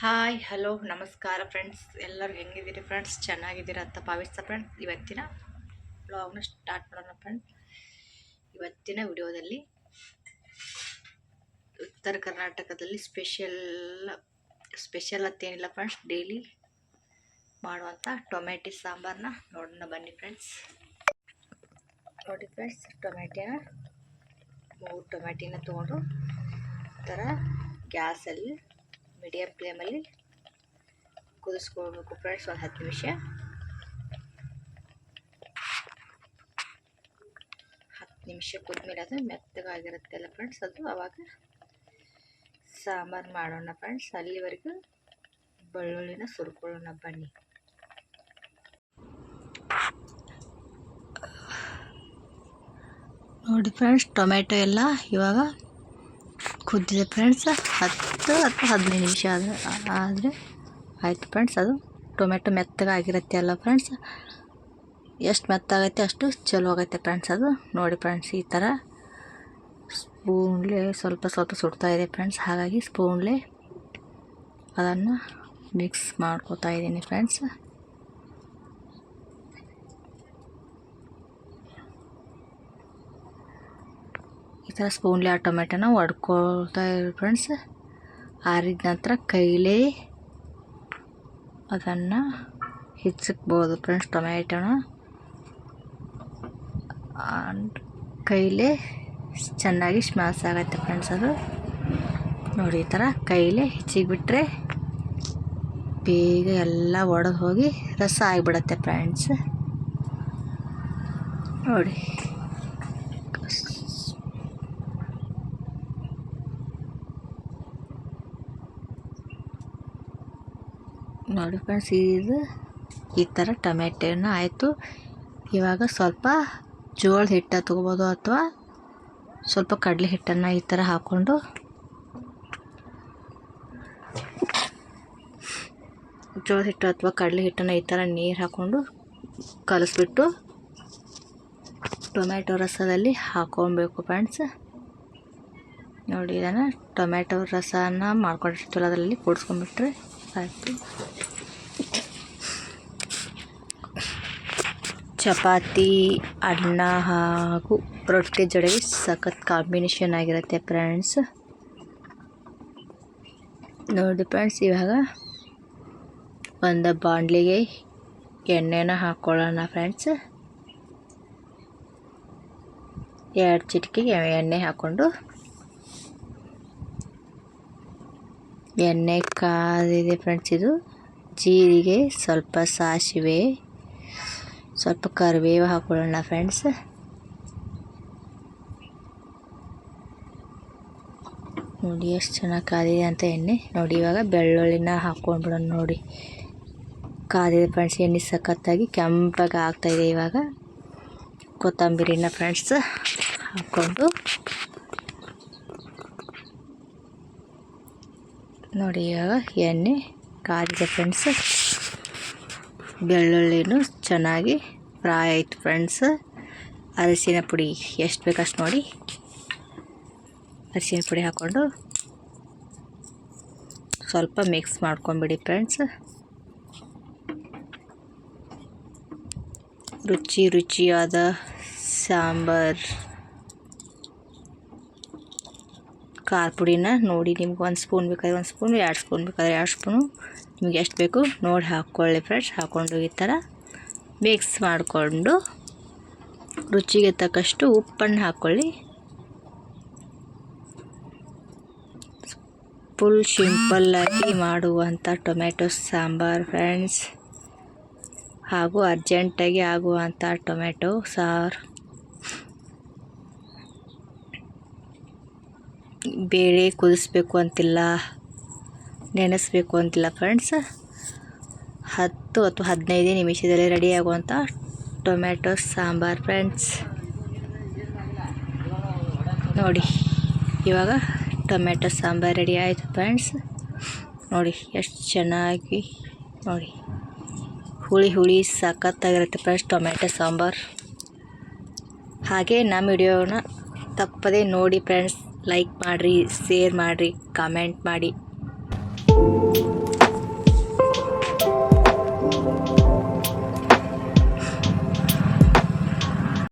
Hi hello ನಮಸ್ಕಾರ friends ಎಲ್ಲರೂ ಹೆಂಗಿದ್ದೀರಿ friends ಚೆನ್ನಾಗಿದ್ದೀರಾ ಅಂತ ಭಾವಿಸ್ತಾ ಫ್ರೆಂಡ್ಸ್ ಇವತ್ತಿನ ಬ್ಲಾಗ್ನ ಸ್ಟಾರ್ಟ್ ಮಾಡೋಣ ಫ್ರೆಂಡ್ಸ್ ಇವತ್ತಿನ ವಿಡಿಯೋದಲ್ಲಿ ಉತ್ತರ ಕರ್ನಾಟಕದಲ್ಲಿ ಸ್ಪೆಷಲ್ ಸ್ಪೆಷಲ್ ಅಂತೇನಿಲ್ಲ ಫ್ರೆಂಡ್ಸ್ ಡೈಲಿ ಮಾಡುವಂಥ ಟೊಮೆಟೊ ಸಾಂಬಾರನ್ನ ನೋಡೋಣ ಬನ್ನಿ ಫ್ರೆಂಡ್ಸ್ ನೋಡಿ ಫ್ರೆಂಡ್ಸ್ ಟೊಮ್ಯಾಟಿನ ಮೂರು ಟೊಮೆಟಿನ ತೊಗೊಂಡು ಈ ಥರ ಗ್ಯಾಸಲ್ಲಿ ಮೀಡಿಯಮ್ ಫ್ಲೇಮಲ್ಲಿ ಕುದಿಸ್ಕೊಳ್ಬೇಕು ಫ್ರೆಂಡ್ಸ್, ಒಂದು ಹತ್ತು ನಿಮಿಷ. ಹತ್ತು ನಿಮಿಷ ಕುದ್ಮೇಲೆ ಅದು ಮೆತ್ತಗಾಗಿರುತ್ತೆ ಅಲ್ಲ ಫ್ರೆಂಡ್ಸ್, ಅದು ಅವಾಗ ಸಾಂಬಾರು ಮಾಡೋಣ ಫ್ರೆಂಡ್ಸ್, ಅಲ್ಲಿವರೆಗೂ ಬೆಳ್ಳುಳ್ಳಿನ ಸುರ್ಕೊಳ್ಳೋಣ ಬನ್ನಿ. ನೋಡಿ ಫ್ರೆಂಡ್ಸ್ ಟೊಮೆಟೊ ಎಲ್ಲ ಇವಾಗ ಕುದ್ದಿದೆ ಫ್ರೆಂಡ್ಸ್ ಹತ್ತು ಅಥವಾ ಹದಿನೈದು ನಿಮಿಷ ಆದರೆ ಆದರೆ ಆಯಿತು ಫ್ರೆಂಡ್ಸ್ ಅದು ಟೊಮೆಟೊ ಮೆತ್ತಗೆ ಆಗಿರುತ್ತೆ ಅಲ್ಲ ಫ್ರೆಂಡ್ಸ್ ಎಷ್ಟು ಮೆತ್ತಾಗೈತೆ ಅಷ್ಟು ಚಲೋ ಆಗೈತೆ ಫ್ರೆಂಡ್ಸ್ ಅದು. ನೋಡಿ ಫ್ರೆಂಡ್ಸ್ ಈ ಥರ ಸ್ಪೂನ್ಲೆ ಸ್ವಲ್ಪ ಸ್ವಲ್ಪ ಸುಡ್ತಾ ಇದೆ ಫ್ರೆಂಡ್ಸ್ ಹಾಗಾಗಿ ಸ್ಪೂನ್ಲೆ ಅದನ್ನು ಮಿಕ್ಸ್ ಮಾಡ್ಕೋತಾ ಇದ್ದೀನಿ ಫ್ರೆಂಡ್ಸ್ ಈ ಥರ ಸ್ಪೂನ್ಲಿ ಆ ಟೊಮೆಟೊನ ಒಡ್ಕೊಳ್ತಾ ಇರಿ ಫ್ರೆಂಡ್ಸ್ ಆರಿದ ನಂತರ ಕೈಲೇ ಅದನ್ನು ಹೆಚ್ಚಿಕ್ಬೋದು ಫ್ರೆಂಡ್ಸ್ ಟೊಮೆಟೊನ. ಕೈಲೇ ಚೆನ್ನಾಗಿ ಸ್ಮ್ಯಾಸ್ ಆಗತ್ತೆ ಫ್ರೆಂಡ್ಸ್ ಅದು. ನೋಡಿ ಈ ಥರ ಕೈಲೇ ಹೆಚ್ಚಿಗೆ ಬೇಗ ಎಲ್ಲ ಒಡೆದು ಹೋಗಿ ರಸ ಆಗಿಬಿಡತ್ತೆ ಫ್ರೆಂಡ್ಸ್ ನೋಡಿ. ನೋಡಿ ಫ್ರೆಂಡ್ಸ್ ಇದು ಈ ಥರ ಟೊಮೆಟೊನ ಆಯಿತು. ಇವಾಗ ಸ್ವಲ್ಪ ಜೋಳದ ಹಿಟ್ಟು ತೊಗೋಬೋದು ಅಥವಾ ಸ್ವಲ್ಪ ಕಡಲೆ ಹಿಟ್ಟನ್ನು ಈ ಥರ ಹಾಕ್ಕೊಂಡು ಜೋಳದ ಹಿಟ್ಟು ಅಥವಾ ಕಡಲೆ ಹಿಟ್ಟನ್ನು ಈ ಥರ ನೀರು ಹಾಕ್ಕೊಂಡು ಕಲಿಸ್ಬಿಟ್ಟು ಟೊಮೆಟೊ ರಸದಲ್ಲಿ ಹಾಕೊಬೇಕು ಫ್ರೆಂಡ್ಸ್ ನೋಡಿ ಇದನ್ನು ಟೊಮೆಟೊ ರಸನ ಮಾಡ್ಕೊಂಡಿರ್ತೀವಲ್ಲ, ಅದರಲ್ಲಿ ಕೂಡಿಸ್ಕೊಂಡ್ಬಿಟ್ರೆ ಆಯಿತು ಚಪಾತಿ ಅನ್ನ ಹಾಗೂ ರೊಟ್ಟಿ ಜೊತೆಗೆ ಸಖತ್ ಕಾಂಬಿನೇಷನ್ ಆಗಿರುತ್ತೆ ಫ್ರೆಂಡ್ಸ್ ನೋಡಿ ಫ್ರೆಂಡ್ಸ್ ಇವಾಗ ಒಂದು ಬಾಂಡ್ಲಿಗೆ ಎಣ್ಣೆನ ಹಾಕ್ಕೊಳ್ಳೋಣ ಫ್ರೆಂಡ್ಸ್ ಎರಡು ಚಿಟಿಕೆಗೆ ಎಣ್ಣೆ ಹಾಕ್ಕೊಂಡು ಎಣ್ಣೆ ಕಾದಿದೆ ಫ್ರೆಂಡ್ಸ್ ಇದು ಜೀರಿಗೆ, ಸ್ವಲ್ಪ ಸಾಸಿವೆ, ಸ್ವಲ್ಪ ಕರಿಬೇವು ಹಾಕೊಳ್ಳೋಣ ಫ್ರೆಂಡ್ಸ್ ನೋಡಿ ಎಷ್ಟು ಚೆನ್ನಾಗಿ ಕಾದಿದೆ ಅಂತ ಎಣ್ಣೆ. ನೋಡಿ ಇವಾಗ ಬೆಳ್ಳುಳ್ಳಿನ ಹಾಕ್ಕೊಂಡ್ಬಿಡೋಣ ನೋಡಿ. ಕಾದಿದೆ ಫ್ರೆಂಡ್ಸ್ ಎಣ್ಣೆ ಸಖತ್ತಾಗಿ ಕೆಂಪಾಗಿ ಆಗ್ತಾಯಿದೆ ಇವಾಗ. ಕೊತ್ತಂಬರಿನ ಫ್ರೆಂಡ್ಸ್ ಹಾಕ್ಕೊಂಡು ನೋಡಿ ಇವಾಗ ಎಣ್ಣೆ ಕಾದಿದೆ ಫ್ರೆಂಡ್ಸ್ ಬೆಳ್ಳುಳ್ಳಿನೂ ಚೆನ್ನಾಗಿ ಫ್ರೈ ಆಯಿತು ಫ್ರೆಂಡ್ಸ್ ಅರಿಶಿನ ಪುಡಿ, ಎಷ್ಟು ಬೇಕಷ್ಟು ನೋಡಿ. ಅರಿಶಿನ ಪುಡಿ ಹಾಕ್ಕೊಂಡು ಸ್ವಲ್ಪ ಮಿಕ್ಸ್ ಮಾಡ್ಕೊಂಬಿಡಿ ಫ್ರೆಂಡ್ಸ್ ರುಚಿ ರುಚಿಯಾದ ಸಾಂಬಾರ್. ಖಾರ ಪುಡಿನ ನೋಡಿ ನಿಮ್ಗೆ ಒಂದು ಸ್ಪೂನ್ ಬೇಕಾದ್ರೆ ಒಂದು ಸ್ಪೂನ್, ಎರಡು ಸ್ಪೂನ್ ಬೇಕಾದ್ರೆ ಎರಡು ಸ್ಪೂನು. ನಿಮ್ಗೆ ಎಷ್ಟು ಬೇಕು ನೋಡಿ ಹಾಕ್ಕೊಳ್ಳಿ ಫ್ರೆಂಡ್ಸ್, ಹಾಕ್ಕೊಂಡು ಈ ಥರ ಮಿಕ್ಸ್ ಮಾಡಿಕೊಂಡು ರುಚಿಗೆ ತಕ್ಕಷ್ಟು ಉಪ್ಪನ್ನು ಹಾಕ್ಕೊಳ್ಳಿ. ಫುಲ್ ಸಿಂಪಲ್ಲಾಗಿ ಮಾಡುವಂಥ ಟೊಮೆಟೊ ಸಾಂಬಾರು ಫ್ರೆಂಡ್ಸ್. ಹಾಗೂ ಅರ್ಜೆಂಟಾಗಿ ಆಗುವಂಥ ಟೊಮೆಟೊ ಸಾರು. ಬೇಳೆ ಕುದಿಸ್ಬೇಕು ಅಂತಿಲ್ಲ, ನೆನೆಸ್ಬೇಕು ಅಂತಿಲ್ಲ ಫ್ರೆಂಡ್ಸ್ ಹತ್ತು ಅಥವಾ ಹದಿನೈದು ನಿಮಿಷದಲ್ಲಿ ರೆಡಿ ಆಗುವಂಥ ಟೊಮೆಟೊ ಸಾಂಬಾರ್ ಫ್ರೆಂಡ್ಸ್ ನೋಡಿ, ಇವಾಗ ಟೊಮೆಟೊ ಸಾಂಬಾರ್ ರೆಡಿ ಆಯಿತು ಫ್ರೆಂಡ್ಸ್ ನೋಡಿ, ಎಷ್ಟು ಚೆನ್ನಾಗಿ, ನೋಡಿ. ಹುಳಿ ಹುಳಿ ಸಖತ್ತಾಗಿರುತ್ತೆ ಫ್ರೆಂಡ್ಸ್ ಟೊಮೆಟೊ ಸಾಂಬಾರ್. ಹಾಗೆ ನಮ್ಮ ವಿಡಿಯೋನ ತಪ್ಪದೇ ನೋಡಿ ಫ್ರೆಂಡ್ಸ್ ಲೈಕ್ ಮಾಡಿರಿ ಶೇರ್ ಮಾಡಿರಿ ಕಮೆಂಟ್ ಮಾಡಿ.